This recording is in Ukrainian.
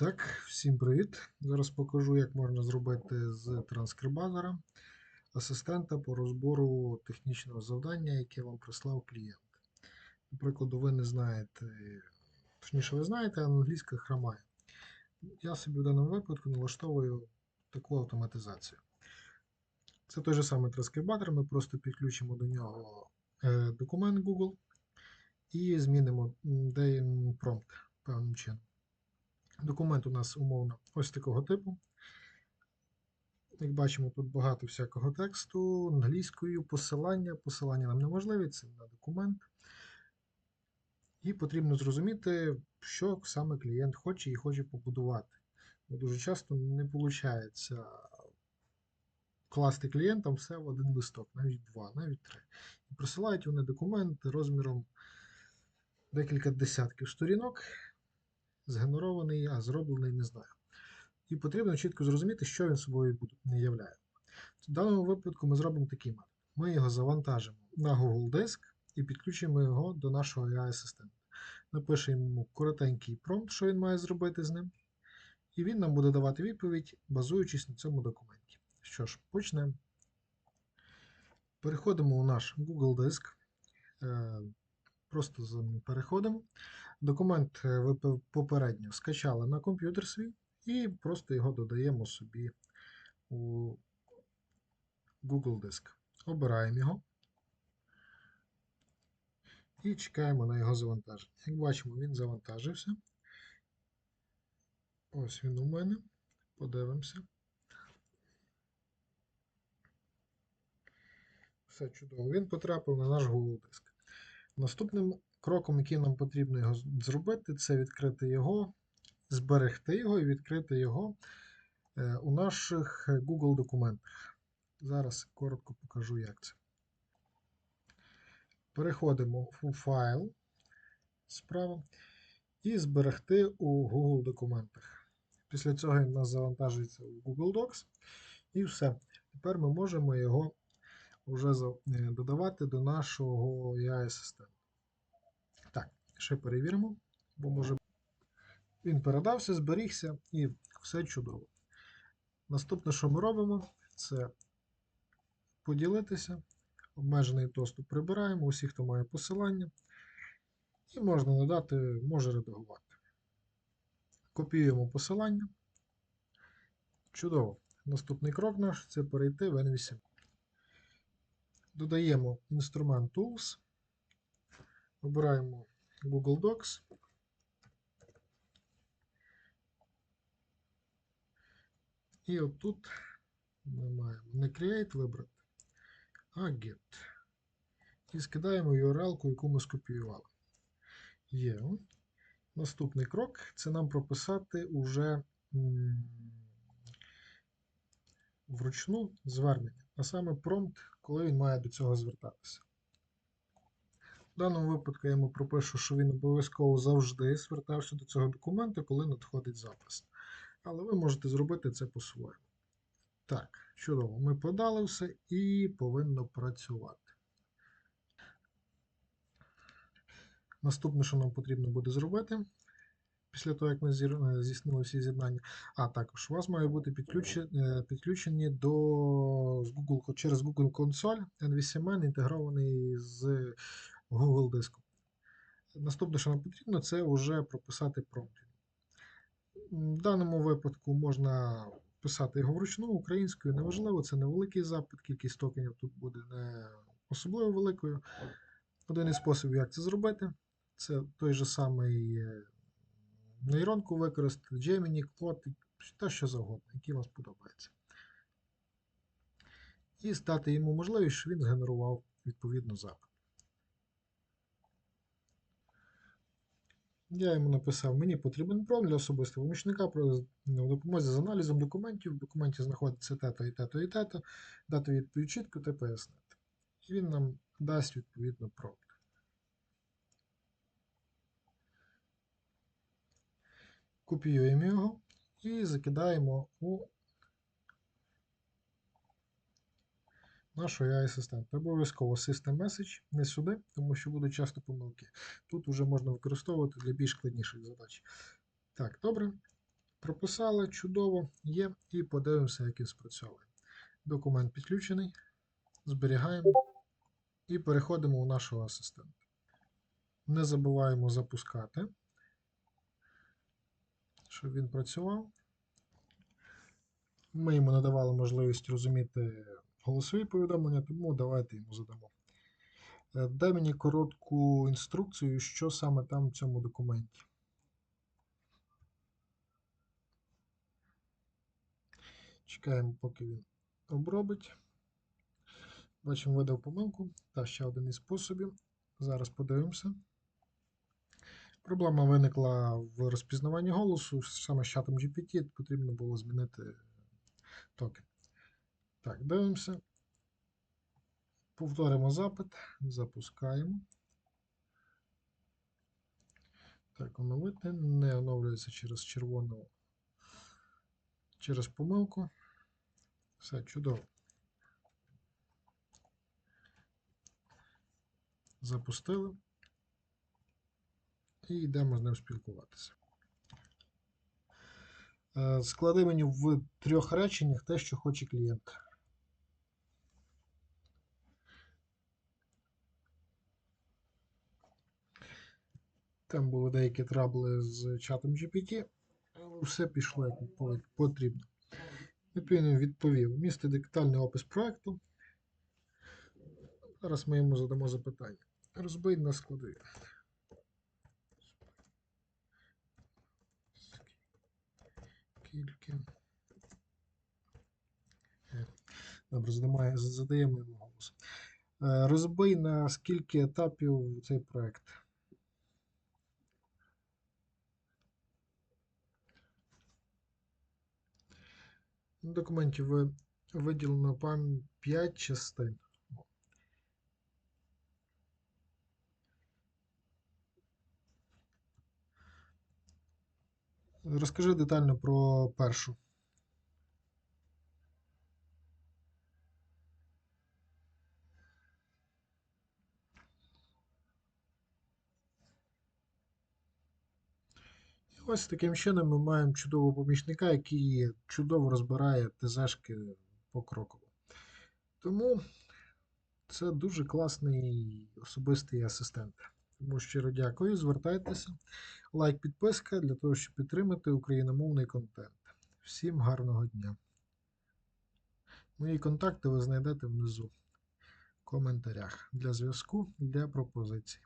Так, всім привіт. Зараз покажу, як можна зробити з транскрибатора асистента по розбору технічного завдання, яке вам прислав клієнт. Наприклад, ви не знаєте, точніше, ви знаєте, англійська хромає. Я собі в даному випадку налаштовую таку автоматизацію. Це той же самий транскрибатор, ми просто підключимо до нього е, документ Google і змінимо промпт певним чином. Документ у нас умовно ось такого типу. Як бачимо, тут багато всякого тексту, англійською, посилання. Посилання нам неможливі, це на документ. І потрібно зрозуміти, що саме клієнт хоче і хоче побудувати. Бо дуже часто не виходить класти клієнтам все в один листок, навіть два, навіть три. І присилають вони документ розміром декілька десятків сторінок згенерований, а зроблений не знаю. І потрібно чітко зрозуміти, що він собою не являє. В даному випадку ми зробимо такий метод. Ми його завантажимо на Google Диск і підключимо його до нашого AI-асистента. Напишемо йому коротенький промпт, що він має зробити з ним. І він нам буде давати відповідь, базуючись на цьому документі. Що ж, почнемо. Переходимо у наш Google Диск. Просто за ним переходимо. Документ е, ви попередньо скачали на комп'ютер свій і просто його додаємо собі у Google Диск. Обираємо його і чекаємо на його завантаження. Як бачимо, він завантажився. Ось він у мене. Подивимося. Все чудово. Він потрапив на наш Google Диск. Наступним кроком, який нам потрібно його зробити, це відкрити його, зберегти його і відкрити його е, у наших Google документах. Зараз коротко покажу, як це. Переходимо у файл справа і зберегти у Google документах. Після цього він у нас завантажується у Google Docs. І все. Тепер ми можемо його вже е, додавати до нашого AI-асистента. Ще перевіримо, бо може він передався, зберігся і все чудово. Наступне, що ми робимо, це поділитися. Обмежений доступ прибираємо, усі, хто має посилання, і можна надати, може редагувати. Копіюємо посилання. Чудово. Наступний крок наш це перейти в N8. Додаємо інструмент Tools, обираємо Google Docs. І отут ми маємо не Create вибрати, а Get. І скидаємо URL, яку ми скопіювали. Є. Наступний крок це нам прописати уже вручну звернення, а саме промпт, коли він має до цього звертатися. В даному випадку я йому пропишу, що він обов'язково завжди звертався до цього документу, коли надходить запис. Але ви можете зробити це по-своєму. Так, чудово, ми подали все і повинно працювати. Наступне, що нам потрібно буде зробити, після того, як ми е, здійснили всі з'єднання, а також у вас має бути підключені, підключені до Google, через Google консоль NVCMN інтегрований з Google диском. Наступне, що нам потрібно, це вже прописати промпт. В даному випадку можна писати його вручну українською, неважливо, це невеликий запит, кількість токенів тут буде не особливо великою. Один із способів, як це зробити, це той же самий е, нейронку використати, Gemini, Claude, та що завгодно, який вам сподобається. І стати йому можливість, що він згенерував відповідно запит. Я йому написав, мені потрібен пром для особистого помічника про допомозі з аналізом документів. В документі знаходиться тето і тето і тето, дати відповідь чітко та пояснити. І він нам дасть відповідно пром. Копіюємо його і закидаємо у нашого AI-асистента. Обов'язково System Message, не сюди, тому що будуть часто помилки. Тут вже можна використовувати для більш складніших задач. Так, добре. Прописали, чудово, є, і подивимося, як він спрацьовує. Документ підключений. Зберігаємо і переходимо у нашого асистента. Не забуваємо запускати, щоб він працював. Ми йому надавали можливість розуміти голосові повідомлення, тому давайте йому задамо. Е, Дай мені коротку інструкцію, що саме там в цьому документі. Чекаємо, поки він обробить. Бачимо, видав помилку. Та ще один із способів. Зараз подивимося. Проблема виникла в розпізнаванні голосу. Саме з чатом GPT потрібно було змінити токен. Так, дивимося. Повторимо запит, запускаємо. Так, оновити. Не оновлюється через червону, через помилку. Все чудово. Запустили. І йдемо з ним спілкуватися. Е, Склади мені в трьох реченнях те, що хоче клієнт. Там були деякі трабли з чатом GPT, але все пішло як по- потрібно. Відповідно, відповів. Місце детальний опис проекту. Зараз ми йому задамо запитання. Розбий на склади. Скільки? Добре, задаємо, йому голос. Е, Розбий на скільки етапів цей проект. На документі ви виділено пам'ять 5 частин. Розкажи детально про першу. Ось таким чином ми маємо чудового помічника, який чудово розбирає ТЗшки покроково. Тому це дуже класний особистий асистент. Тому щиро дякую, звертайтеся. Лайк, підписка для того, щоб підтримати україномовний контент. Всім гарного дня. Мої контакти ви знайдете внизу в коментарях для зв'язку, для пропозицій.